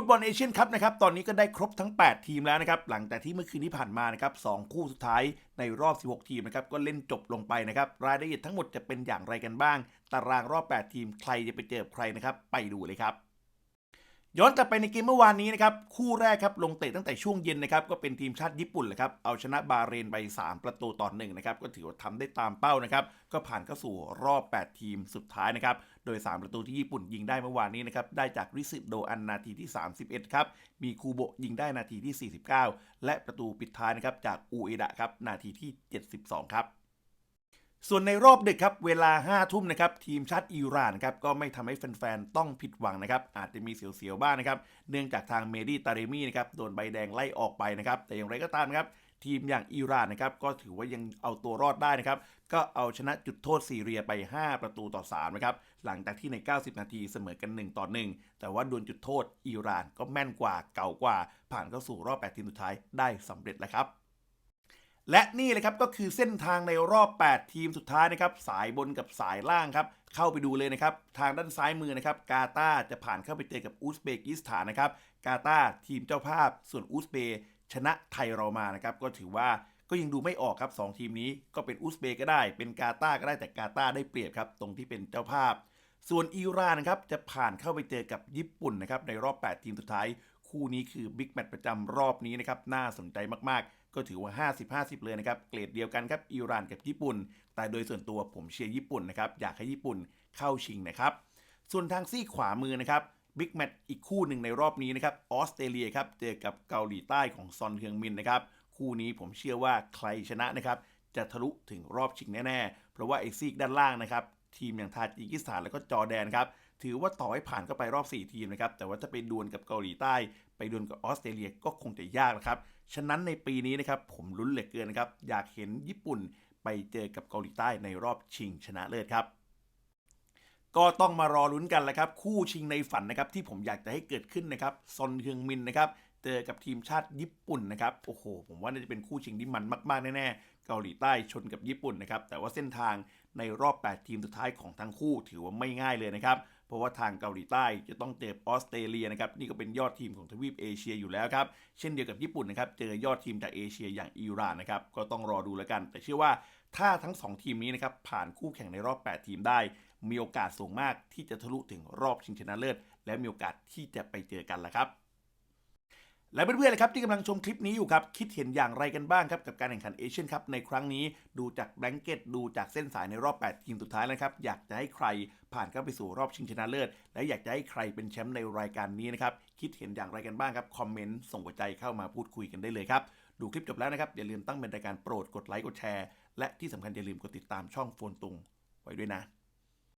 ฟุตบอลเอเชียนคัพนะครับตอนนี้ก็ได้ครบทั้ง 8 ทีมแล้วนะครับหลังจากที่เมื่อคืนที่ผ่านมานะครับสองคู่สุดท้ายในรอบ 16 ทีมนะครับก็เล่นจบลงไปนะครับรายละเอียดทั้งหมดจะเป็นอย่างไรกันบ้าง ตารางรอบ 8 ทีมใครจะไปเจอใครนะครับไปดูเลยครับ ย้อนกลับไปในเกมเมื่อวานนี้นะครับ คู่แรกครับลงเตะตั้งแต่ช่วงเย็นนะครับ ก็เป็นทีมชาติญี่ปุ่นเลยครับ เอาชนะบาเรนไป 3 ประตูต่อหนึ่งนะครับ ก็ถือว่าทำได้ตามเป้านะครับ ก็ผ่านเข้าสู่รอบ 8 ทีมสุดท้ายนะครับ โดย 3 ประตูที่ญี่ปุ่นยิงได้เมื่อวานนี้นะครับ ได้จากริซิโดอันนาทีที่ 31 ครับ มีคูโบะยิงได้นาทีที่ 49 และประตูปิดท้ายนะครับจากอูเอดะครับนาทีที่ 72 ครับ ส่วนในรอบดึกครับเวลา5ทุ่มนะครับทีมชาติอิหร่านครับก็ไม่ทำให้แฟนๆ ต้องผิดหวังนะครับอาจจะมีเสียวๆ บ้างนะครับเนื่องจากทางเมดีตาเรมี่นะครับโดนใบแดงไล่ออกไปนะครับแต่อย่างไรก็ตามครับทีมอย่างอิหร่านนะครับก็ถือว่ายังเอาตัวรอดได้นะครับก็เอาชนะจุดโทษซีเรียไป 5 ประตูต่อ3นะครับหลังจากที่ใน 90 นาทีเสมอกัน 1 ต่อ 1 แต่ว่าดวลจุดโทษอิหร่านก็แม่นกว่าเก่ากว่า ผ่านเข้าสู่รอบ 8 ทีมสุดท้ายได้สำเร็จแล้วครับ และนี่เลยครับก็คือเส้นทางในรอบ 8 ทีมสุดท้ายนะครับสายบนกับสายล่างครับเข้าไปดูเลยนะครับ ทางด้านซ้ายมือนะครับกาตาร์จะผ่านเข้าไปเจอกับอุซเบกิสถานนะครับกาตาร์ทีมเจ้าภาพ ส่วนอุซเบชนะไทยเรามานะครับก็ถือว่าก็ยังดูไม่ออกครับ 2 ทีมนี้ก็เป็นอุซเบก็ได้ เป็นกาตาร์ก็ได้แต่กาตาร์ได้เปรียบครับตรงที่เป็นเจ้าภาพ ส่วนอิหร่านนะครับจะผ่านเข้าไปเจอกับญี่ปุ่นนะครับในรอบ 8 ทีมสุดท้าย คู่นี้คือบิ๊กแมตช์ประจำรอบนี้นะครับน่าสนใจมากๆ ก็ถือว่า 50-50 เลยนะครับ เกรดเดียวกันครับอิหร่านกับญี่ปุ่น แต่โดยส่วนตัวผมเชียร์ญี่ปุ่นนะครับอยากให้ญี่ปุ่นเข้าชิงนะครับ ส่วนทางซีกขวามือนะครับบิ๊กแมตช์อีกคู่หนึ่งในรอบนี้นะครับออสเตรเลียครับเจอกับเกาหลีใต้ของซอนเฮืองมินนะครับคู่นี้ผมเชื่อว่าใครชนะนะครับจะทะลุถึงรอบชิงแน่ๆ เพราะว่าไอซีกด้านล่างนะครับทีมอย่างทาจิกิสถานแล้วก็จอแดนครับ ถือว่าต่อให้ผ่านเข้าไปรอบ 4 ทีมนะครับ แต่ว่าจะไปดวลกับเกาหลีใต้ ไปดวลกับออสเตรเลียก็คงจะยากนะครับ ฉะนั้นในปีนี้นะครับผมลุ้นเหลือเกินนะครับ อยากเห็นญี่ปุ่นไปเจอกับเกาหลีใต้ในรอบชิงชนะเลิศครับก็ต้องมารอลุ้นกันแหละครับ คู่ชิงในฝันนะครับที่ผมอยากจะให้เกิดขึ้นนะครับซอนเฮืองมินนะครับ เจอกับทีมชาติญี่ปุ่นนะครับ โอ้โห ผมว่าน่าจะเป็นคู่ชิงที่มันมากๆ แน่ๆ เกาหลีใต้ชนกับญี่ปุ่นนะครับ แต่ว่าเส้นทางในรอบ 8 ทีมสุดท้ายของทั้งคู่ถือว่าไม่ง่ายเลยนะครับ เพราะว่าทางเกาหลีใต้จะต้องเจอออสเตรเลียนะครับ นี่ก็เป็นยอดทีมของทวีปเอเชียอยู่แล้วครับ เช่นเดียวกับญี่ปุ่นนะครับ เจอยอดทีมจากเอเชียอย่างอิหร่านนะครับ ก็ต้องรอดูแล้วกัน แต่เชื่อว่าถ้าทั้ง 2 ทีมนี้นะครับผ่านคู่แข่งในรอบ 8 ทีมได้ มีโอกาสสูงมากที่จะทะลุถึงรอบชิงชนะเลิศ และมีโอกาสที่จะไปเจอกันละครับ และเพื่อนๆเลยครับที่กำลังชมคลิปนี้อยู่ครับ คิดเห็นอย่างไรกันบ้างครับ กับการแข่งขันเอเชียนคัพในครั้งนี้ดูจากแบงเกตดูจากเส้นสายในรอบ 8 ทีมสุดท้ายแล้วครับ อยากจะให้ใครผ่านเข้าไปสู่รอบชิงชนะเลิศ และอยากจะให้ใครเป็นแชมป์ในรายการนี้นะครับ คิดเห็นอย่างไรกันบ้างครับ คอมเมนต์ส่งหัวใจเข้ามาพูดคุยกันได้เลยครับ ดูคลิปจบแล้วนะครับอย่าลืมตั้งเป็นรายการโปรดกดไลค์กดแชร์และที่สำคัญอย่าลืมกดติดตามช่องโฟนตุงไว้ด้วยนะ